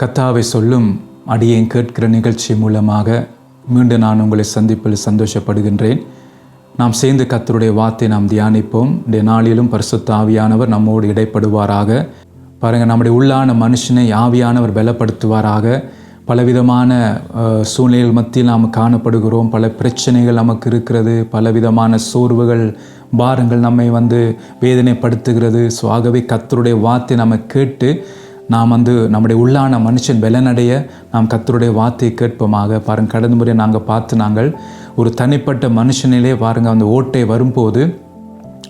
கத்தாவை சொல்லும் அடியேன் கேட்கிற நிகழ்ச்சி மூலமாக மீண்டும் நான் உங்களை சந்திப்பில் சந்தோஷப்படுகின்றேன். நாம் சேர்ந்து கத்தருடைய வார்த்தை நாம் தியானிப்போம். இந்த நாளிலும் பரிசுத்த ஆவியானவர் நம்மோடு இடைப்படுவாராக. பாருங்கள் நம்முடைய உள்ளான மனுஷனை ஆவியானவர் பலப்படுத்துவாராக. பலவிதமான சூழ்நிலைகள் மத்தியில் நாம் காணப்படுகிறோம். பல பிரச்சனைகள் நமக்கு இருக்கிறது. பலவிதமான சோர்வுகள் பாரங்கள் நம்மை வந்து வேதனைப்படுத்துகிறது. ஸோ ஆகவே கத்தருடைய வார்த்தை நம்ம கேட்டு நாம் வந்து நம்முடைய உள்ளான மனுஷன் பலனடைய நாம் கத்தருடைய வார்த்தையை கேட்போமாக. பாருங்கள் கடந்த முறை நாங்கள் பார்த்து நாங்கள் ஒரு தனிப்பட்ட மனுஷனிலே பாருங்கள் அந்த ஓட்டை வரும்போது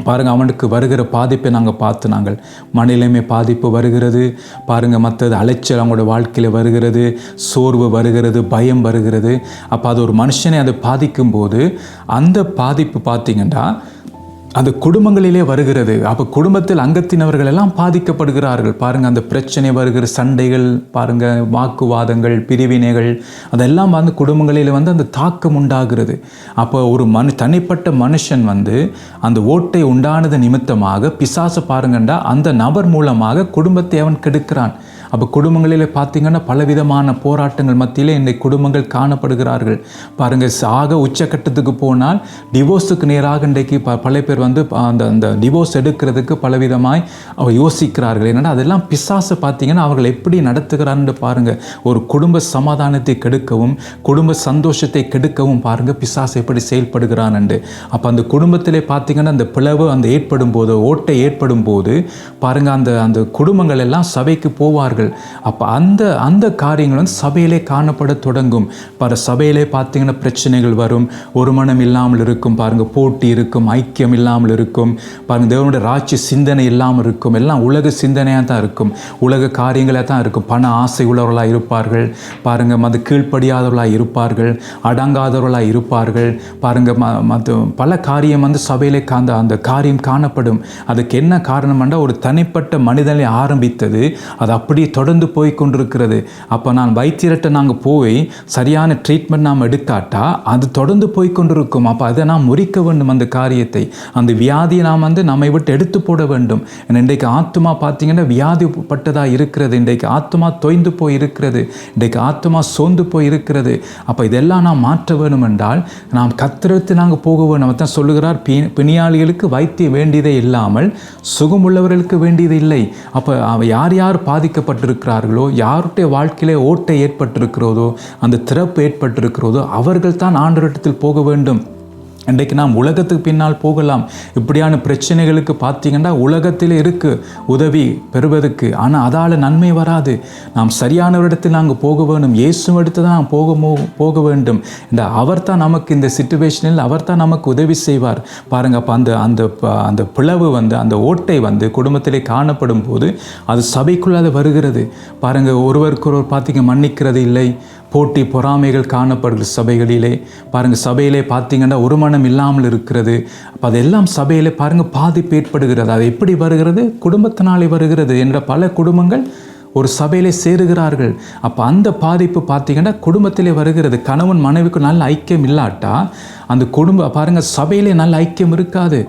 பாருங்கள் அவனுக்கு வருகிற பாதிப்பை நாங்கள் பார்த்து நாங்கள். மனநிலைமை பாதிப்பு வருகிறது. பாருங்கள் மற்றது அலைச்சல் அவங்களோட வாழ்க்கையில் வருகிறது. சோர்வு வருகிறது பயம் வருகிறது. அப்போ அது ஒரு மனுஷனை அது பாதிக்கும்போது அந்த பாதிப்பு பார்த்தீங்கன்னா அந்த குடும்பங்களிலே வருகிறது. அப்போ குடும்பத்தில் அங்கத்தினவர்கள் எல்லாம் பாதிக்கப்படுகிறார்கள். பாருங்கள் அந்த பிரச்சனை வருகிற சண்டைகள் பாருங்கள் வாக்குவாதங்கள் பிரிவினைகள் அதெல்லாம் வந்து குடும்பங்களில் வந்து அந்த தாக்கம் உண்டாகிறது. அப்போ ஒரு மனு தனிப்பட்ட மனுஷன் வந்து அந்த ஓட்டை உண்டானது நிமித்தமாக பிசாசு பாருங்கண்டா அந்த நபர் மூலமாக குடும்பத்தை அவன் கெடுக்கிறான். அப்போ குடும்பங்களில் பார்த்தீங்கன்னா பலவிதமான போராட்டங்கள் மத்தியிலே இன்றைக்கு குடும்பங்கள் காணப்படுகிறார்கள். பாருங்கள் சாக உச்சக்கட்டத்துக்கு போனால் டிவோர்ஸுக்கு நேராக இன்றைக்கு ப பல பேர் வந்து அந்த அந்த டிவோர்ஸ் எடுக்கிறதுக்கு பலவிதமாய் அவள் யோசிக்கிறார்கள். என்னென்னா அதெல்லாம் பிசாசு பார்த்தீங்கன்னா அவர்கள் எப்படி நடத்துகிறான்னு பாருங்கள் ஒரு குடும்ப சமாதானத்தை கெடுக்கவும் குடும்ப சந்தோஷத்தை கெடுக்கவும் பாருங்கள் பிசாசு எப்படி செயல்படுகிறானென்று அப்போ அந்த குடும்பத்திலே பார்த்தீங்கன்னா அந்த பிளவு அந்த ஏற்படும் போது ஓட்டை ஏற்படும் போது பாருங்கள் அந்த அந்த குடும்பங்கள் எல்லாம் சபைக்கு போவார்கள். அப்போ அந்த அந்த காரியங்கள் வந்து சபையிலே காணப்பட தொடங்கும். பல சபையிலே பார்த்தீங்கன்னா பிரச்சனைகள் வரும். ஒரு மனம் இல்லாமல் இருக்கும். பாருங்க போட்டி இருக்கும். ஐக்கியம் இல்லாமல் இருக்கும். பாருங்க தேவனுடைய ராட்சிய சிந்தனை இல்லாமல் இருக்கும். எல்லாம் உலக சிந்தனையாக தான் இருக்கும். உலக காரியங்களாக தான் இருக்கும். பண ஆசை உள்ளவர்களாக இருப்பார்கள். பாருங்க மது கீழ்ப்படியாதவர்களாக இருப்பார்கள். அடங்காதவர்களாக இருப்பார்கள். பாருங்க ம மற்ற பல காரியம் வந்து சபையிலே காந்த அந்த காரியம் காணப்படும். அதுக்கு என்ன காரணம்னா ஒரு தனிப்பட்ட மனிதனை ஆரம்பித்தது. அது அப்படியே தொடர்ந்து போய் கொண்டிருக்கிறது. அப்போ நான் வைத்தியர்கிட்ட நாங்கள் போய் சரியான ட்ரீட்மெண்ட் நாம் எடுக்காட்டா அது தொடர்ந்து போய் கொண்டிருக்கும். அப்போ அதை நாம் முறிக்க வேண்டும் அந்த காரியத்தை. அந்த வியாதியை நாம் வந்து நம்மை விட்டு எடுத்து போட வேண்டும். இன்றைக்கு ஆத்மா பார்த்தீங்கன்னா வியாதிப்பட்டதாக இருக்கிறது. இன்றைக்கு ஆத்மா தொய்ந்து போய் இருக்கிறது இன்றைக்கு ஆத்மா சோர்ந்து போய் இருக்கிறது அப்போ இதெல்லாம் நாம் மாற்ற வேணும் என்றால் நாம் கத்திரத்து நாங்கள் போக வேணும் தான் சொல்லுகிறார் பி பிணியாளிகளுக்கு வைத்திய வேண்டியதே இல்லாமல் சுகமுள்ளவர்களுக்கு வேண்டியது இல்லை. அப்போ யார் யார் யார் ஏற்பட்டிருக்கிறார்களோ யாருடைய வாழ்க்கையிலே ஓட்டை ஏற்பட்டிருக்கிறதோ அந்த திறப்பு ஏற்பட்டிருக்கிறதோ அவர்கள் தான் ஆண்டவரிடத்தில் போக வேண்டும். இன்றைக்கு நாம் உலகத்துக்கு பின்னால் போகலாம். இப்படியான பிரச்சனைகளுக்கு பார்த்தீங்கன்னா உலகத்தில் இருக்கு உதவி பெறுவதற்கு. ஆனால் அதால் நன்மை வராது. நாம் சரியானவரிடத்தில் நாங்கள் போக வேண்டும் இயேசு எடுத்து தான் போக போக வேண்டும். இந்த அவர் தான் நமக்கு இந்த சுச்சுவேஷனில் அவர் தான் நமக்கு உதவி செய்வார். பாருங்க அப்போ அந்த அந்த ப- அந்த பிளவு வந்து அந்த ஓட்டை வந்து குடும்பத்திலே காணப்படும் போது அது சபைக்குள்ளே அது வருகிறது. பாருங்கள் ஒருவருக்கொருவர் பார்த்தீங்க மன்னிக்கிறது இல்லை. போட்டி பொறாமைகள் காணப்படுகிற சபைகளிலே பாருங்கள் சபையிலே பார்த்தீங்கன்னா ஒரு மனம் இல்லாமல் இருக்கிறது. அப்போ அதெல்லாம் சபையிலே பாருங்கள் பாதிப்பு ஏற்படுகிறது. அது எப்படி வருகிறது? குடும்பத்தினாலே வருகிறது என்ற பல குடும்பங்கள் ஒரு சபையிலே சேருகிறார்கள். அப்போ அந்த பாதிப்பு பார்த்தீங்கன்னா குடும்பத்திலே வருகிறது. கணவன் மனைவிக்கு நல்ல ஐக்கியம் இல்லாட்டா அந்த குடும்ப பாருங்கள் சபையிலே நல்ல ஐக்கியம் இருக்காது.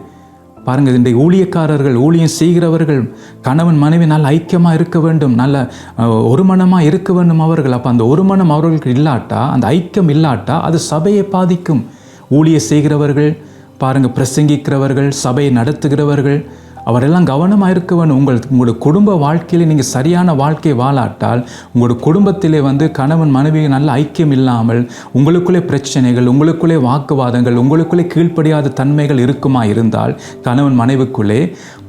பாருங்கள் இந்த ஊழியக்காரர்கள் ஊழியம் செய்கிறவர்கள் கணவன் மனைவி நல்ல ஐக்கியமாக இருக்க வேண்டும் நல்ல ஒரு மனமாக இருக்க வேண்டும் அவர்கள். அப்போ அந்த ஒரு மனம் அவர்களுக்கு இல்லாட்டா அந்த ஐக்கியம் இல்லாட்டா அது சபையை பாதிக்கும். ஊழிய செய்கிறவர்கள் பாருங்கள் பிரசங்கிக்கிறவர்கள் சபையை நடத்துகிறவர்கள் அவரெல்லாம் கவனமாக இருக்க வேண்டும். உங்கள் உங்களோட குடும்ப வாழ்க்கையில் நீங்கள் சரியான வாழ்க்கை வாழாட்டால் உங்களோட குடும்பத்திலே வந்து கணவன் மனைவி நல்ல ஐக்கியம் இல்லாமல் உங்களுக்குள்ளே பிரச்சனைகள் உங்களுக்குள்ளே வாக்குவாதங்கள் உங்களுக்குள்ளே கீழ்ப்படியாத தன்மைகள் இருக்குமா இருந்தால் கணவன் மனைவிக்குள்ளே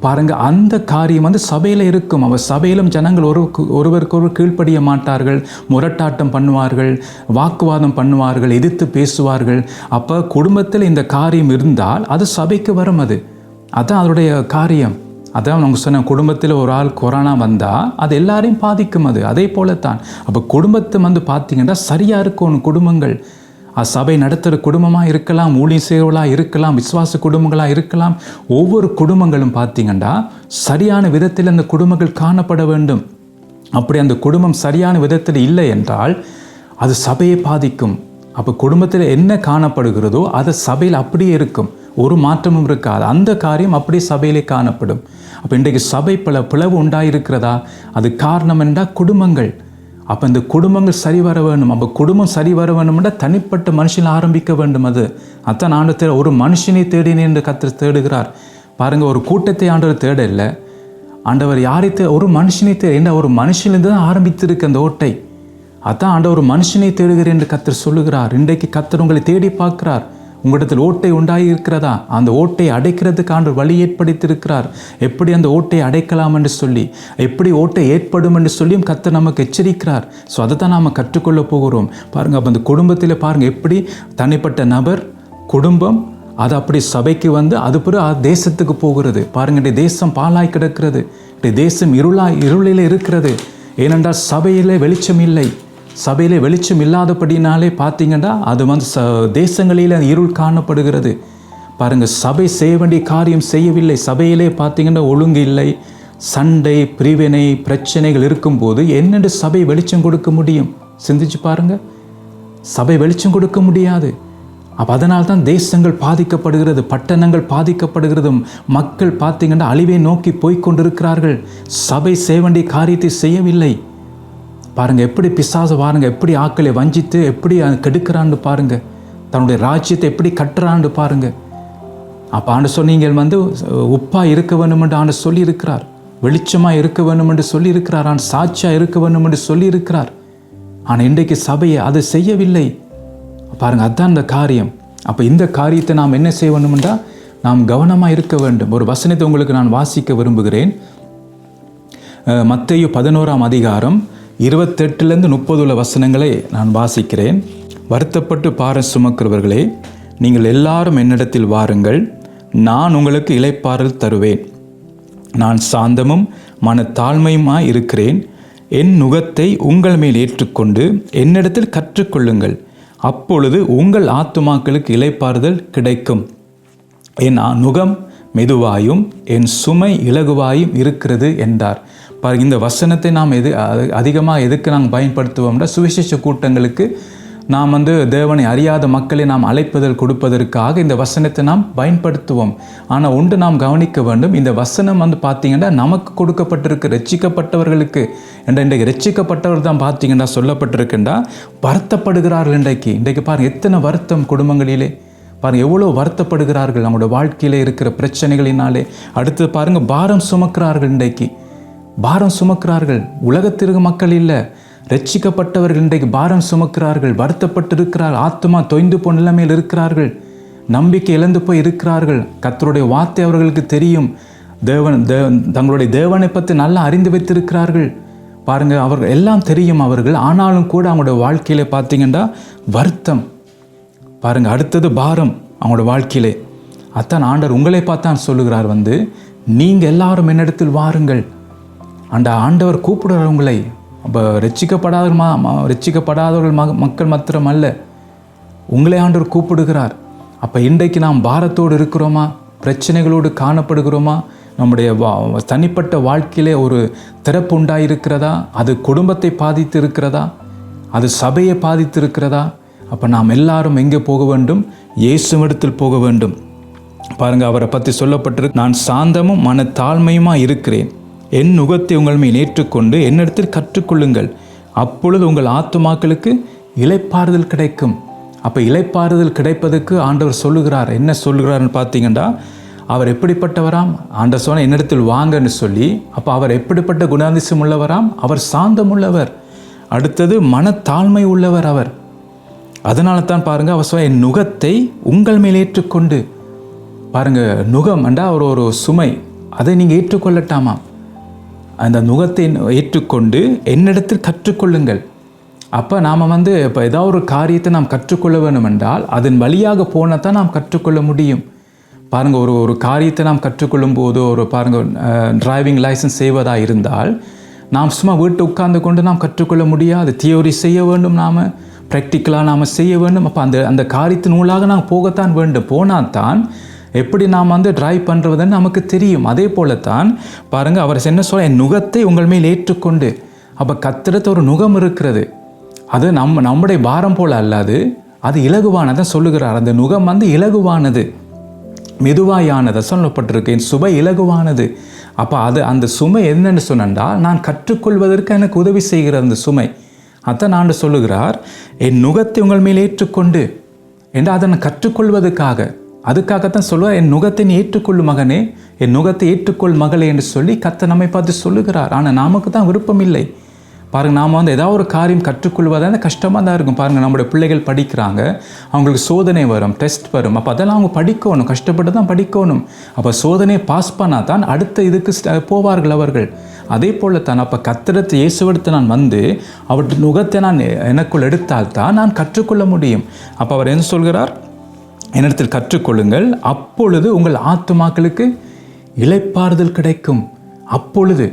பாருங்கள் அந்த காரியம் வந்து சபையில் இருக்கும். அவர் சபையிலும் ஜனங்கள் ஒரு ஒருவருக்கொருவர் கீழ்ப்படிய மாட்டார்கள். முரட்டாட்டம் பண்ணுவார்கள் வாக்குவாதம் பண்ணுவார்கள் எதிர்த்து பேசுவார்கள். அப்போ குடும்பத்தில் இந்த காரியம் இருந்தால் அது சபைக்கு வரும் அது. அதுதான் அதனுடைய காரியம். அதான் அவங்க சொன்ன குடும்பத்தில் ஒரு ஆள் கொரோனா வந்தால் அது எல்லாரையும் பாதிக்கும் அது. அதே போலத்தான். அப்போ குடும்பத்தை வந்து பார்த்தீங்கன்னா சரியாக இருக்கும் குடும்பங்கள். சபை நடத்துகிற குடும்பமாக இருக்கலாம் ஊழிய சேவலாக இருக்கலாம் விசுவாச குடும்பங்களாக இருக்கலாம் ஒவ்வொரு குடும்பங்களும் பார்த்தீங்கன்னா சரியான விதத்தில் அந்த குடும்பங்கள் காணப்பட வேண்டும். அப்படி அந்த குடும்பம் சரியான விதத்தில் இல்லை என்றால் அது சபையை பாதிக்கும். அப்போ குடும்பத்தில் என்ன காணப்படுகிறதோ அது சபையில் அப்படியே இருக்கும். ஒரு மாற்றமும் இருக்காது. அந்த காரியம் அப்படியே சபையிலே காணப்படும். அப்போ இன்றைக்கு சபை பல பிளவு உண்டாயிருக்கிறதா? அது காரணம் என்றால் குடும்பங்கள். அப்போ இந்த குடும்பங்கள் சரி வர வேணும் அப்போ குடும்பம் சரி வர வேணும்னா தனிப்பட்ட மனுஷன் ஆரம்பிக்க வேண்டும் அது. அதான் ஆண்டு ஒரு மனுஷனை தேடினேன் என்று கத்து தேடுகிறார். பாருங்கள் ஒரு கூட்டத்தை ஆண்டவர் தேட இல்லை ஆண்டவர் யாரை தே ஒரு மனுஷனை தேட என்ன ஒரு மனுஷனிலிருந்து தான் ஆரம்பித்திருக்கு அந்த ஓட்டை? அதான் ஆண்டவர் ஒரு மனுஷனை தேடுகிறேன் என்று கத்தர் சொல்லுகிறார். இன்றைக்கு கத்தர் உங்களை தேடி பார்க்கிறார். உங்களிடத்தில் ஓட்டை உண்டாகி இருக்கிறதா அந்த ஓட்டை அடைக்கிறதுக்கு ஆண்டு வழி ஏற்படுத்தியிருக்கிறார். எப்படி அந்த ஓட்டை அடைக்கலாம் என்று சொல்லி எப்படி ஓட்டை ஏற்படும் என்று சொல்லியும் கத்த நமக்கு எச்சரிக்கிறார். ஸோ அதை தான் நாம் கற்றுக்கொள்ள போகிறோம். பாருங்கள் அப்போ அந்த குடும்பத்தில் பாருங்கள் எப்படி தனிப்பட்ட நபர் குடும்பம் அது அப்படி சபைக்கு வந்து அது பிறகு தேசத்துக்கு போகிறது. பாருங்க தேசம் பாலாய் கிடக்கிறது. தேசம் இருளாய் இருளில் இருக்கிறது. ஏனென்றால் சபையிலே வெளிச்சம் இல்லை. சபையிலே வெளிச்சம் இல்லாதபடினாலே பார்த்தீங்கன்னா அது வந்து ச தேசங்களில் இருள் காணப்படுகிறது. பாருங்க சபை செய்ய வேண்டிய காரியம் செய்யவில்லை. சபையிலே பார்த்தீங்கன்னா ஒழுங்கு இல்லை. சண்டை பிரிவினை பிரச்சனைகள் இருக்கும்போது என்னென்று சபை வெளிச்சம் கொடுக்க முடியும்? சிந்திச்சு பாருங்க. சபை வெளிச்சம் கொடுக்க முடியாது. அப்போ அதனால் தான் தேசங்கள் பாதிக்கப்படுகிறது பட்டணங்கள் பாதிக்கப்படுகிறது மக்கள் பார்த்தீங்கன்னா அழிவை நோக்கி போய்கொண்டிருக்கிறார்கள் சபை செய்ய வேண்டிய காரியத்தை செய்யவில்லை. பாருங்கள் எப்படி பிசாசு பாருங்கள் எப்படி ஆக்களை வஞ்சித்து எப்படி கெடுக்கிறான்னு பாருங்கள் தன்னுடைய ராஜ்யத்தை எப்படி கட்டுறான்னு பாருங்கள் அப்போ ஆண்டு சொன்னீங்கள் வந்து உப்பாக இருக்க வேண்டும் என்று ஆண்டு சொல்லியிருக்கிறார். வெளிச்சமாக இருக்க வேணுமென்று என்று சொல்லியிருக்கிறார். ஆண்டு சாட்சியாக இருக்க வேணுமென்று என்று சொல்லியிருக்கிறார். ஆனால் இன்றைக்கு சபையை அது செய்யவில்லை. பாருங்கள் அதுதான் இந்த காரியம். அப்போ இந்த காரியத்தை நாம் என்ன செய்ய வேணுமென்றால் நாம் கவனமாக இருக்க வேண்டும். ஒரு வசனத்தை உங்களுக்கு நான் வாசிக்க விரும்புகிறேன். மத்தையு பதினோராம் அதிகாரம் இருபத்தெட்டுலேருந்து முப்பது உள்ள வசனங்களை நான் வாசிக்கிறேன். வருத்தப்பட்டு பார சுமக்கிறவர்களே நீங்கள் எல்லாரும் என்னிடத்தில் வாருங்கள். நான் உங்களுக்கு இலைப்பாறல் தருவேன். நான் சாந்தமும் மன தாழ்மையுமாய் இருக்கிறேன். என் நுகத்தை உங்கள் மேல் ஏற்றுக்கொண்டு என்னிடத்தில் கற்றுக்கொள்ளுங்கள். அப்பொழுது உங்கள் ஆத்துமாக்களுக்கு இலைப்பாறுதல் கிடைக்கும். என் நுகம் மெதுவாயும் என் சுமை இலகுவாயும் இருக்கிறது என்றார். பாரு இந்த வசனத்தை நாம் எது அதிகமாக எதுக்கு நாங்கள் பயன்படுத்துவோம்னா சுவிசேஷ கூட்டங்களுக்கு நாம் வந்து தேவனை அறியாத மக்களை நாம் அழைப்பதல் கொடுப்பதற்காக இந்த வசனத்தை நாம் பயன்படுத்துவோம். ஆனால் ஒன்று நாம் கவனிக்க வேண்டும் இந்த வசனம் வந்து பார்த்தீங்கன்னா நமக்கு கொடுக்கப்பட்டிருக்கு ரட்சிக்கப்பட்டவர்களுக்கு என்ற இன்றைக்கு ரட்சிக்கப்பட்டவர் தான் பார்த்தீங்கன்னா சொல்லப்பட்டிருக்கின்றா வருத்தப்படுகிறார்கள் இன்றைக்கு. இன்றைக்கு பாருங்கள் எத்தனை வருத்தம் குடும்பங்களிலே. பாருங்கள் எவ்வளோ வருத்தப்படுகிறார்கள் நம்மளோட வாழ்க்கையில் இருக்கிற பிரச்சனைகளினாலே. அடுத்து பாருங்கள் பாரம் சுமக்கிறார்கள் இன்றைக்கு. பாரம் சுமக்கிறார்கள். உலகத்திற்கு மக்கள் இல்லை. ரட்சிக்கப்பட்டவர்கள் இன்றைக்கு பாரம் சுமக்கிறார்கள். வருத்தப்பட்டு இருக்கிறார் ஆத்மா தொய்ந்து போன நிலைமையில் இருக்கிறார்கள். நம்பிக்கை இழந்து போய் இருக்கிறார்கள். கத்தருடைய வார்த்தை அவர்களுக்கு தெரியும். தேவன் தேவன் தங்களுடைய தேவனை பற்றி நல்லா அறிந்து வைத்திருக்கிறார்கள். பாருங்கள் அவர்கள் எல்லாம் தெரியும் அவர்கள். ஆனாலும் கூட அவங்களுடைய வாழ்க்கையில் பார்த்தீங்கன்னா வருத்தம். பாருங்கள் அடுத்தது பாரம் அவங்களோட வாழ்க்கையிலே. அத்தான் ஆண்டர் உங்களை பார்த்தான் சொல்லுகிறார் வந்து நீங்கள் எல்லாரும் என்னிடத்தில் வாருங்கள். அந்த ஆண்டவர் கூப்பிடுறவங்களை அப்போ ரச்சிக்கப்படாதவர்கள் ரட்சிக்கப்படாதவர்கள் ம மக்கள் மாத்திரம் அல்ல உங்களை ஆண்டவர் கூப்பிடுகிறார். அப்போ இன்றைக்கு நாம் பாரத்தோடு இருக்கிறோமா? பிரச்சனைகளோடு காணப்படுகிறோமா? நம்முடைய வா தனிப்பட்ட வாழ்க்கையிலே ஒரு திறப்பு உண்டாயிருக்கிறதா? அது குடும்பத்தை பாதித்து இருக்கிறதா அது சபையை பாதித்து இருக்கிறதா அப்போ நாம் எல்லாரும் எங்கே போக வேண்டும்? இயேசுவிடத்தில் போக வேண்டும். பாருங்கள் அவரை பற்றி சொல்லப்பட்டிருக்கு. நான் சாந்தமும் மன தாழ்மையுமாக இருக்கிறேன். என் நுகத்தை உங்கள் மேல் ஏற்றுக்கொண்டு என்னிடத்தில் கற்றுக்கொள்ளுங்கள். அப்பொழுது உங்கள் ஆத்துமாக்களுக்கு இலைப்பாறுதல் கிடைக்கும். அப்போ இலைப்பாறுதல் கிடைப்பதற்கு ஆண்டவர் சொல்லுகிறார். என்ன சொல்லுகிறார்னு பார்த்தீங்கன்னா அவர் எப்படிப்பட்டவராம்? ஆண்டவர் சொன்ன என்னிடத்தில் வாங்கன்னு சொல்லி அப்போ அவர் எப்படிப்பட்ட குணாதிசம் உள்ளவராம்? அவர் சாந்தம் உள்ளவர் அடுத்தது மனத்தாழ்மை உள்ளவர் அவர். அதனால தான் பாருங்கள் அவர் சொன்ன என் நுகத்தை உங்கள் மேல் ஏற்றுக்கொண்டு. பாருங்கள் நுகம் அண்டா ஒரு ஒரு சுமை. அதை நீங்கள் ஏற்றுக்கொள்ளட்டாமா அந்த நுகத்தை ஏற்றுக்கொண்டு என்னிடத்தில் கற்றுக்கொள்ளுங்கள். அப்போ நாம் வந்து இப்போ ஏதாவது ஒரு காரியத்தை நாம் கற்றுக்கொள்ள வேணுமென்றால் என்றால் அதன் வழியாக போனால் தான் நாம் கற்றுக்கொள்ள முடியும். பாருங்கள் ஒரு ஒரு காரியத்தை நாம் கற்றுக்கொள்ளும் போது ஒரு பாருங்கள் டிரைவிங் லைசன்ஸ் செய்வதாக இருந்தால் நாம் சும்மா வீட்டு உட்கார்ந்து கொண்டு நாம் கற்றுக்கொள்ள முடியாது. தியோரி செய்ய வேண்டும் நாம். ப்ராக்டிக்கலாக நாம் செய்ய வேண்டும். அப்போ அந்த அந்த காரியத்தின் நூலாக நாம் போகத்தான் வேண்டும். போனால் தான் எப்படி நாம் வந்து ட்ரைவ் பண்ணுறதுன்னு நமக்கு தெரியும். அதே போல தான் பாருங்கள் அவர் என்ன சொல்ல என் நுகத்தை உங்கள் மேல் ஏற்றுக்கொண்டு. அப்போ கத்திரத்து ஒரு நுகம் இருக்கிறது. அது நம்ம நம்முடைய பாரம் போல் அல்லாது அது. இலகுவானதை சொல்லுகிறார். அந்த நுகம் வந்து இலகுவானது. மெதுவாயானதை சொல்லப்பட்டிருக்கு. என் சுவை இலகுவானது. அப்போ அது அந்த சுமை என்னென்னு சொன்னால் நான் கற்றுக்கொள்வதற்கு எனக்கு உதவி செய்கிற அந்த சுமை. அதான் ஆண்டு சொல்லுகிறார் என் நுகத்தை உங்கள் மேல் ஏற்றுக்கொண்டு. என்று அதனை கற்றுக்கொள்வதற்காக? அதுக்காகத்தான் சொல்லுவார் என் நுகத்தை நீ ஏற்றுக்கொள்ளும் மகனே என் நுகத்தை ஏற்றுக்கொள் மகளே என்று சொல்லி கத்தை நம்மை பார்த்து சொல்லுகிறார். ஆனால் நமக்கு தான் விருப்பம் இல்லை. பாருங்கள் நாம் வந்து ஏதாவது ஒரு காரியம் கற்றுக்கொள்வதாக கஷ்டமாக தான் இருக்கும். பாருங்கள் நம்முடைய பிள்ளைகள் படிக்கிறாங்க அவங்களுக்கு சோதனை வரும் டெஸ்ட் வரும். அப்போ அதெல்லாம் அவங்க படிக்கணும் கஷ்டப்பட்டு தான் படிக்கணும். அப்போ சோதனையை பாஸ் பண்ணால் தான் அடுத்த இதுக்கு போவார்கள் அவர்கள். அதே போல் தான் அப்போ கத்திரத்தை இயேசுவெடுத்து நான் வந்து அவருடைய நுகத்தை நான் எனக்குள் எடுத்தால் தான் நான் கற்றுக்கொள்ள முடியும். அப்போ அவர் என்ன சொல்கிறார்? என்னிடத்தில் கற்றுக்கொள்ளுங்கள். அப்பொழுது உங்கள் ஆத்துமாக்களுக்கு இளைப்பாறுதல் கிடைக்கும். அப்பொழுது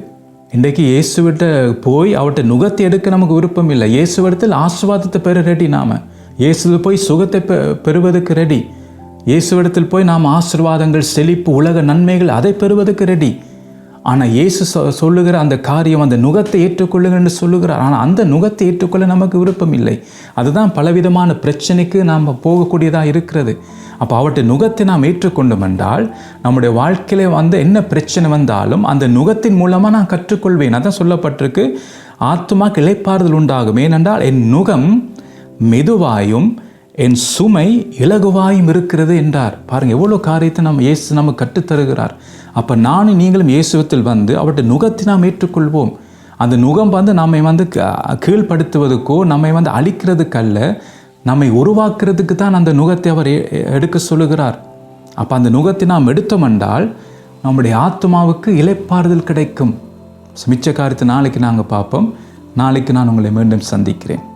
இன்றைக்கு இயேசுவிட்ட போய் அவர்கிட்ட நுகத்தை எடுக்க நமக்கு விருப்பம் இல்லை. இயேசுவிடத்தில் ஆசிர்வாதத்தை பெற ரெடி நாம். இயேசுவை போய் சுகத்தை பெ பெறுவதற்கு ரெடி இயேசுவிடத்தில் போய் நாம் ஆசீர்வாதங்கள் செழிப்பு உலக நன்மைகள் அதை பெறுவதற்கு ரெடி ஆனால் இயேசு சொ- சொல்லுகிற அந்த காரியம் அந்த நுகத்தை ஏற்றுக்கொள்ளுங்கன்னு சொல்லுகிறார். ஆனால் அந்த நுகத்தை ஏற்றுக்கொள்ள நமக்கு விருப்பம் இல்லை. அதுதான் பலவிதமான பிரச்சனைக்கு நாம் போகக்கூடியதாக இருக்கிறது. அப்போ அவற்றை நுகத்தை நாம் ஏற்றுக்கொண்டோம் என்றால் நம்முடைய வாழ்க்கையில் வந்து என்ன பிரச்சனை வந்தாலும் அந்த நுகத்தின் மூலமாக நான் கற்றுக்கொள்வேன். அதான் சொல்லப்பட்டிருக்கு ஆத்மா கிளைப்பாறுதல் உண்டாகும். ஏனென்றால் என் நுகம் மெதுவாயும் என் சுமை இலகுவாயும் இருக்கிறது என்றார். பாருங்கள் எவ்வளோ காரியத்தை நம்ம இயேசு நமக்கு கற்றுத்தருகிறார். அப்போ நானும் நீங்களும் இயேசுவத்தில் வந்து அவற்றை நுகத்தை நாம் ஏற்றுக்கொள்வோம். அந்த நுகம் வந்து நம்மை வந்து க- நம்மை வந்து அழிக்கிறதுக்கல்ல நம்மை உருவாக்குறதுக்கு தான் அந்த நுகத்தை அவர் எ- எடுக்க சொல்லுகிறார். அப்போ அந்த நுகத்தை நாம் எடுத்தோம் என்றால் நம்முடைய ஆத்மாவுக்கு இலைப்பாறுதல் கிடைக்கும். மிச்ச காரியத்தை நாளைக்கு நாங்கள் பார்ப்போம். நாளைக்கு நான் உங்களை மீண்டும் சந்திக்கிறேன்.